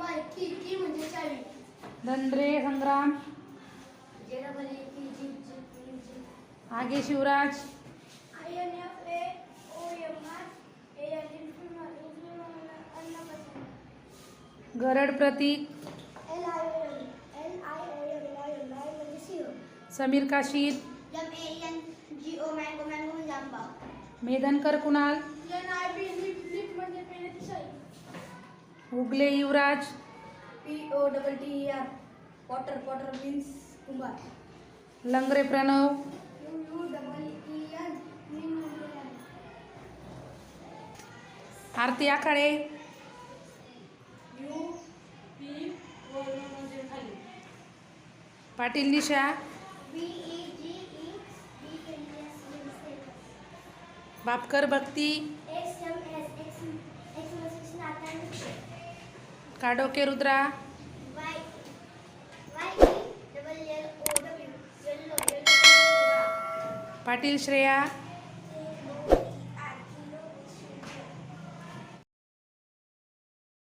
मालकी Dhanre Sangram. Aage Shivraj. Garad Pratik. Sameer Kashid. M Medankar Kunal. Ugale Yuvraj. P O double T E R. Potter potter means कुंभार Langare Pranav. E Aarti Akhade. खाली Patil Nisha. E E S Bapkar Bhakti. का डोके रुद्रा. पाटील श्रेया.